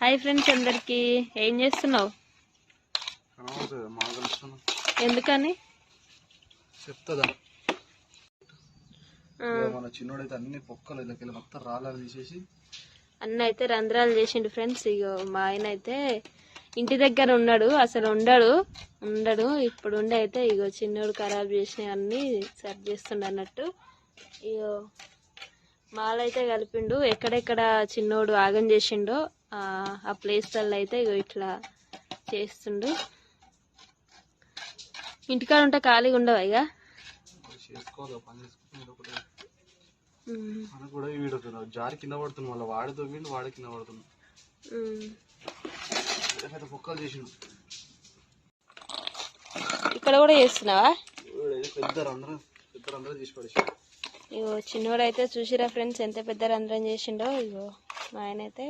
Hi friends అందరికి. ఏం చేస్తున్నావు? ఎందుకని? చెప్తుందా? మన చిన్నోడైతే అన్ని పొక్కలు మొత్తం రాళ్ళని తీసేసి అన్న అయితే రంధ్రాలు చేసిండు ఫ్రెండ్స్. ఇగో మా ఆయన అయితే ఇంటి దగ్గర ఉన్నాడు అసలు ఉండడు ఉండడు. ఇప్పుడు ఉండి అయితే ఇగో చిన్నోడు ఖరాబ్ చేసినవి అన్నీ సరి చేస్తుండు అన్నట్టు. ఇగో మాలైతే కలిపిండు ఎక్కడెక్కడ చిన్నోడు ఆగం చేసిండో ఆ ప్లేస్లలో అయితే ఇగో ఇట్లా చేస్తుండు. ఇంటికాడ ఉంటే ఖాళీగా ఉండవా ఇక మనకు కూడా వీడు జారి కింద పడుతుంది మళ్ళీ వాడి తొమ్మిది వాడి కింద పడుతుంది. ఉమ్. అయితే పొక్కలు చేసిండు. ఇక్కడ కూడా చేస్తున్నావా? వీడైతే పెద్ద రంధ్రం పెద్ద రంధ్రం తీసి పడేసి ఇగో చిన్నోడు అయితే చూసిరా ఫ్రెండ్స్ ఎంత పెద్ద రంధ్రం చేసిండో ఇగో. మా ఆయన అయితే